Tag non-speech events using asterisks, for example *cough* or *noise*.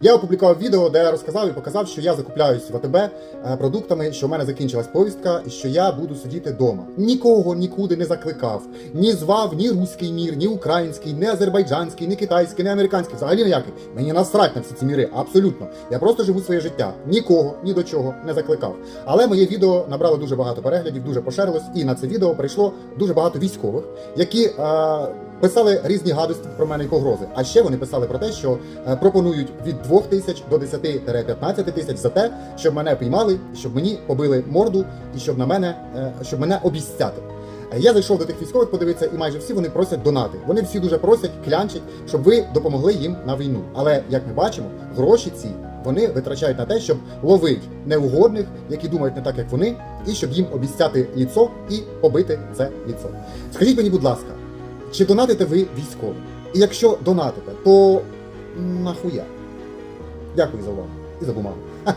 Я опублікував відео, де розказав і показав, що я закупляюсь в АТБ е, продуктами, що в мене закінчилась повістка, і що я буду сидіти вдома. Нікого нікуди не закликав, ні звав ні руський мір, ні український, ні азербайджанський, ні китайський, ні американський. Взагалі ніякий. Мені насрать на всі ці міри, абсолютно. Я просто живу своє життя. Нікого ні до чого не закликав. Але моє відео набрало дуже багато переглядів, дуже поширилось, і на це відео прийшло дуже багато військових, які. Е, Писали різні гадості про мене і погрози. А ще вони писали про те, що е, пропонують від 2 тисяч до 10-15 тисяч за те, щоб мене піймали, щоб мені побили морду і щоб на мене, е, щоб мене обіцяти. Е, Я зайшов до тих військових подивитися, і майже всі вони просять донати. Вони всі дуже просять, клянчать, щоб ви допомогли їм на війну. Але як ми бачимо, гроші ці вони витрачають на те, щоб ловити неугодних, які думають не так, як вони, і щоб їм обіцяти ліцо і побити це ліцо. Скажіть мені, будь ласка. Чи донатите ви військовим? І якщо донатите, то нахуя? Дякую за увагу і за бумагу. *laughs*